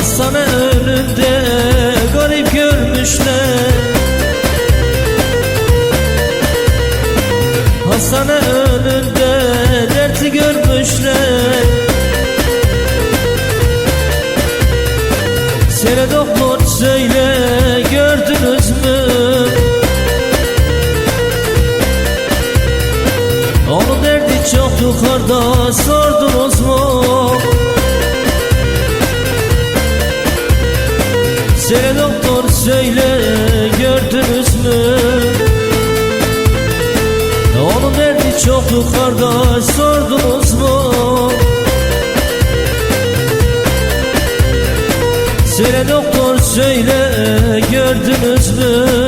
Hastane önünde garip görmüşler Hastane önünde dertli görmüşler Sene doktor söyle gördünüz mü? Onun derdi çok yukarıda sordum söyle gördünüz mü? Onun derdi çok yukarıda sordunuz mu? Söyle doktor söyle gördünüz mü?